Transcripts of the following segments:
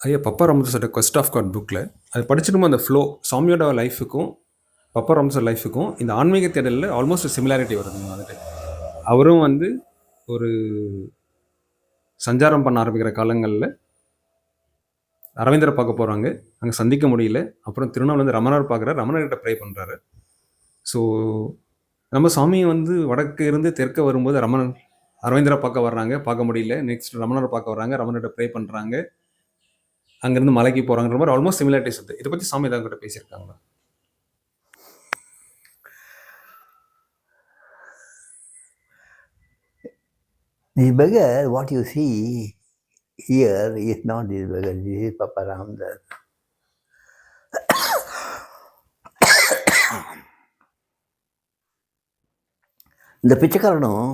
ஐயா Papa ராமதாஸோட கொஸ்ட் of God புக்கில் அது படிச்சிடும் அந்த ஃப்ளோ சாமியோட லைஃபுக்கும் பப்பா ராமதாஸ் லைஃபுக்கும் இந்த ஆன்மீக தேடலில் ஆல்மோஸ்ட் சிமிலாரிட்டி வருதுங்க வந்துட்டு. அவரும் வந்து ஒரு சஞ்சாரம் பண்ண ஆரம்பிக்கிற காலங்களில் அரவிந்தரை பார்க்க போகிறாங்க அங்கே சந்திக்க முடியல. அப்புறம் திருநாள் வந்து ரமணர் பார்க்குறாரு. ரமணர்கிட்ட ப்ரே பண்ணுறாரு ஸோ நம்ம சாமி வந்து வடக்கு இருந்து தெற்க வரும்போது ரமணன் அரவிந்தரை பார்க்க வர்றாங்க. பார்க்க முடியல. நெக்ஸ்ட் ரமணரை பார்க்க வர்றாங்க. ரமணர்கிட்ட ப்ரே பண்ணுறாங்க அங்கேருந்து மலைக்கு போகிறாங்கிற மாதிரி ஆல்மோஸ்ட் சிமிலாரிட்டிஸ் இருக்குது இதை பற்றி சாமி தான் கிட்ட பேசியிருக்காங்களா? This beggar, what you see here is not this beggar, this is Papa Ramdas. இந்த பிச்சைக்காரனும்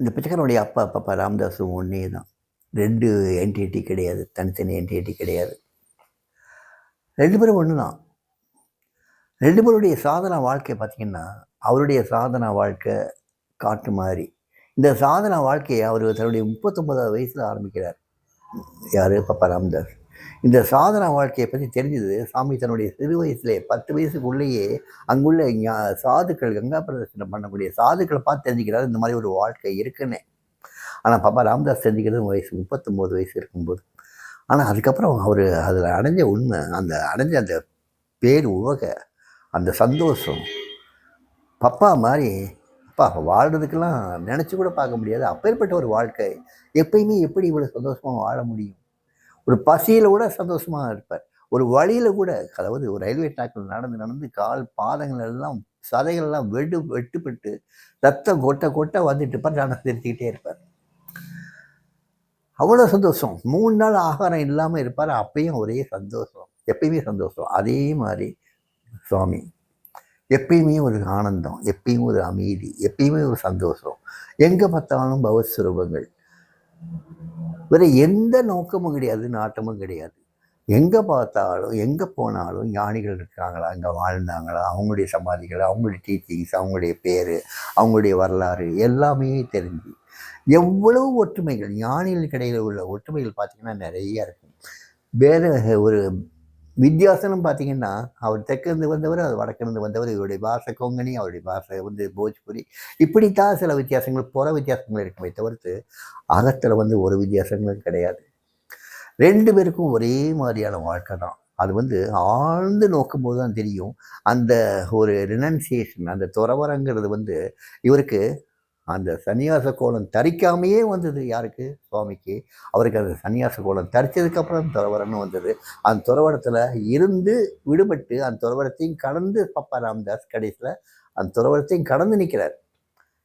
இந்த பிச்சைக்காரனுடைய அப்பா பாப்பா ராம்தாஸும் ஒன்றே தான். ரெண்டு என்டிடி கிடையாது தனித்தனி என்டிடி கிடையாது. ரெண்டு பேரும் ஒன்று தான் ரெண்டு பேருடைய சாதனா வாழ்க்கை பார்த்திங்கன்னா அவருடைய சாதனா வாழ்க்கை காட்டு மாதிரி. இந்த சாதனா வாழ்க்கையை அவர் தன்னுடைய முப்பத்தொம்பதாவது வயசில் ஆரம்பிக்கிறார். யார்? பப்பா ராம்தாஸ். இந்த சாதனா வாழ்க்கையை பற்றி தெரிஞ்சது சாமி தன்னுடைய சிறு வயசுலேயே பத்து வயசுக்குள்ளேயே அங்குள்ள ஞா- சாதுக்கள் கங்கா பிரதர்சனம் பண்ணக்கூடிய சாதுக்களை பார்த்து தெரிஞ்சுக்கிறாரு இந்த மாதிரி ஒரு வாழ்க்கை இருக்குன்னு. ஆனால் பாப்பா ராம்தாஸ் சந்திக்கிறது வயசு முப்பத்தொம்போது வயசு இருக்கும்போது. ஆனால் அதுக்கப்புறம் அவர் அதில் அடைஞ்ச உண்மை அந்த அடைஞ்ச அந்த பேர் உவக அந்த சந்தோஷம் பப்பா மாதிரி அப்பா வாழ்கிறதுக்கெல்லாம் நினச்சி கூட பார்க்க முடியாது. அப்பேற்பட்ட ஒரு வாழ்க்கை. எப்பயுமே எப்படி இவ்வளோ சந்தோஷமாக வாழ முடியும்? ஒரு பசியில் கூட சந்தோஷமாக இருப்பார். ஒரு வழியில் கூட அதாவது ஒரு ரயில்வே ட்ராக்கில் நடந்து நடந்து கால் பாதங்கள் எல்லாம் சதைகள்லாம் வெடு வெட்டுப்பட்டு ரத்தம் கொட்ட கொட்ட வந்துட்டு இருப்பார் நான் திருத்திக்கிட்டே இருப்பார். அவ்வளோ சந்தோஷம். மூணு நாள் ஆகாரம் இல்லாமல் இருப்பார். அப்பயும் ஒரே சந்தோஷம். எப்பயுமே சந்தோஷம். அதே மாதிரி சுவாமி எப்பயுமே ஒரு ஆனந்தம் எப்பயுமே ஒரு அமைதி எப்பயுமே ஒரு சந்தோஷம். எங்கே பார்த்தாலும் பவஸ்வரூபங்கள். வேறு எந்த நோக்கமும் கிடையாது நாட்டமும் கிடையாது. எங்கே பார்த்தாலும் எங்கே போனாலும் ஞானிகள் இருக்காங்களா? அங்கே வாழ்ந்தாங்களா? அவங்களுடைய சமாதிகள் அவங்களுடைய டீச்சிங்ஸ் அவங்களுடைய பேர் அவங்களுடைய வரலாறு எல்லாமே தெரிஞ்சு எவ்வளவு ஒற்றுமைகள் ஞானிகளுக்கு இடையில் உள்ள ஒற்றுமைகள் பார்த்திங்கன்னா நிறைய இருக்கும். வேறு ஒரு வித்தியாசம்னு பார்த்தீங்கன்னா அவர் தெற்கிருந்து வந்தவர் அவர் வடக்கிருந்து வந்தவர் இவருடைய பாஷை கொங்கணி அவருடைய பாஷை வந்து போஜ்புரி. இப்படித்தான் சில வித்தியாசங்கள் புற வித்தியாசங்கள் இருக்குமே தவிர்த்து அகத்தில் வந்து ஒரு வித்தியாசங்களும் கிடையாது. ரெண்டு பேருக்கும் ஒரே மாதிரியான வாழ்க்கை தான். அது வந்து ஆழ்ந்து நோக்கும்போது தான் தெரியும். அந்த ஒரு ரினன்சியேஷன் அந்த துறவரங்கிறது வந்து இவருக்கு அந்த சன்னியாச கோலம் தரிக்காமையே வந்தது யாருக்கு? சுவாமிக்கு. அவருக்கு அந்த சன்னியாச கோலம் தரித்ததுக்கப்புறம் துறவரம்னு வந்தது. அந்த துறவரத்தில் இருந்து விடுபட்டு அந்த துறவரத்தையும் கடந்து பப்பா ராம்தாஸ் கடைசியில் அந்த துறவரத்தையும் கடந்து நிற்கிறார்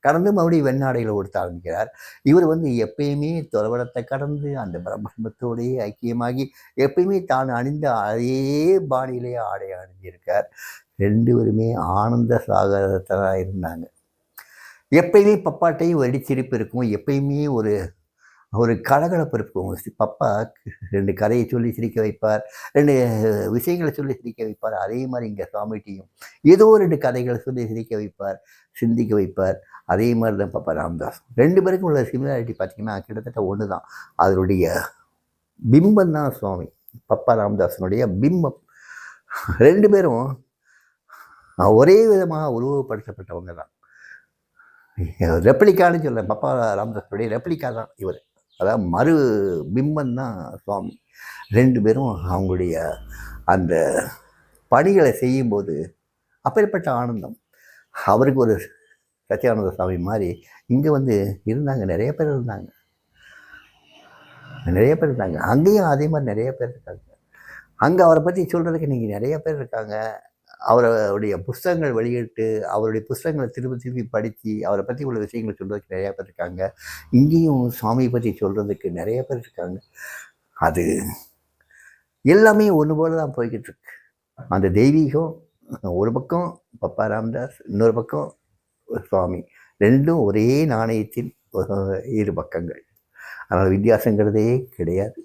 கடந்து மறுபடியும் வெண்ணாடையில் கொடுத்த ஆரம்பிக்கிறார். இவர் வந்து எப்பயுமே துறவரத்தை கடந்து அந்த பிரம்மத்தோடையே ஐக்கியமாகி எப்பயுமே தான் அணிந்த அதே பாணியிலேயே ஆடை அணிஞ்சிருக்கார். ரெண்டு பேருமே ஆனந்த சாகரத்தராக இருந்தாங்க. எப்பயுமே பப்பாட்டையும் ஒரு அடிச்சிரிப்பு இருக்கும். எப்பயுமே ஒரு ஒரு கலகலப்பு இருக்கும். பப்பா ரெண்டு கதையை சொல்லி சிரிக்க வைப்பார். ரெண்டு விஷயங்களை சொல்லி சிரிக்க வைப்பார். அதே மாதிரி இங்கே சுவாமிட்டியும் ஏதோ ரெண்டு கதைகளை சொல்லி சிரிக்க வைப்பார் சிந்திக்க வைப்பார். அதே மாதிரி தான் பப்பா ராமதாஸ். ரெண்டு பேருக்கும் உள்ள சிமிலாரிட்டி பார்த்திங்கன்னா கிட்டத்தட்ட ஒன்று தான் அதனுடைய பிம்பம் தான் சுவாமி பப்பா ராம்தாஸனுடைய பிம்பம். ரெண்டு பேரும் ஒரே விதமாக உருவப்படுத்தப்பட்டவங்க தான். ரெப்ளிக்கான்னு சொல்ல பப்பா ராமதாஸுடைய ரெப்ளிக்கா தான் இவர். அதாவது மறு பிம்பம் தான் சுவாமி. ரெண்டு பேரும் அவங்களுடைய அந்த பணிகளை செய்யும்போது அப்பேற்பட்ட ஆனந்தம். அவருக்கு ஒரு சத்யானந்த சுவாமி மாதிரி இங்கே வந்து இருந்தாங்க. நிறைய பேர் இருந்தாங்க. நிறைய பேர் இருந்தாங்க. அங்கேயும் அதே மாதிரி நிறைய பேர் இருக்காங்க. அங்கே அவரை பற்றி சொல்கிறதுக்கு நீங்கள் நிறைய பேர் இருக்காங்க. அவருடைய புஸ்தகங்கள் வெளியிட்டு அவருடைய புஸ்தகங்களை திருப்பி திருப்பி படித்து அவரை பற்றி உள்ள விஷயங்களை சொல்கிறதுக்கு நிறையா பேர் இருக்காங்க. இங்கேயும் சுவாமியை பற்றி சொல்கிறதுக்கு நிறைய பேர் இருக்காங்க. அது எல்லாமே ஒன்று போல தான் போய்கிட்டு இருக்கு. அந்த தெய்வீகம் ஒரு பக்கம் பப்பா ராம்தாஸ் இன்னொரு பக்கம் சுவாமி. ரெண்டும் ஒரே நாணயத்தின் இரு பக்கங்கள். அதனால் வித்தியாசங்கிறதே கிடையாது.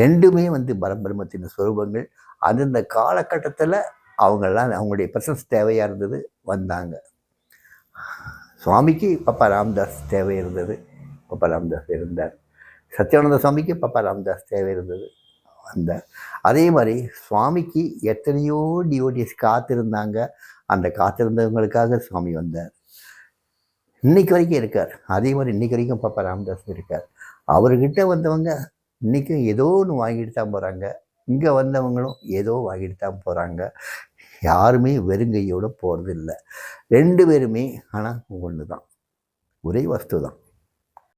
ரெண்டுமே வந்து பரபிரமத்தின் ஸ்வரூபங்கள். அந்தந்த காலகட்டத்தில் அவங்கெல்லாம் அவங்களுடைய பிரசன்ஸ் தேவையாக இருந்தது வந்தாங்க. சுவாமிக்கு பப்பா ராமதாஸ் தேவை இருந்தது பப்பா ராம்தாஸ் இருந்தார். சத்யானந்த சுவாமிக்கு பப்பா ராமதாஸ் தேவை இருந்தது வந்தார். அதே மாதிரி சுவாமிக்கு எத்தனையோ டிவோட்டிஸ் காத்திருந்தாங்க. அந்த காத்திருந்தவங்களுக்காக சுவாமி வந்தார். இன்னைக்கு வரைக்கும் இருக்கார். அதே மாதிரி இன்னைக்கு வரைக்கும் பாப்பா ராமதாஸ் இருக்கார். அவர்கிட்ட வந்தவங்க இன்றைக்கும் ஏதோ ஒன்று வாங்கிட்டு தான் போகிறாங்க இங்கே வந்தவங்களும் ஏதோ வாங்கிட்டு தான் போகிறாங்க யாருமே வெறுங்கையோடு போகிறது இல்லை ரெண்டு பேருமே ஆனால் ஒன்று தான் ஒரே வஸ்து தான்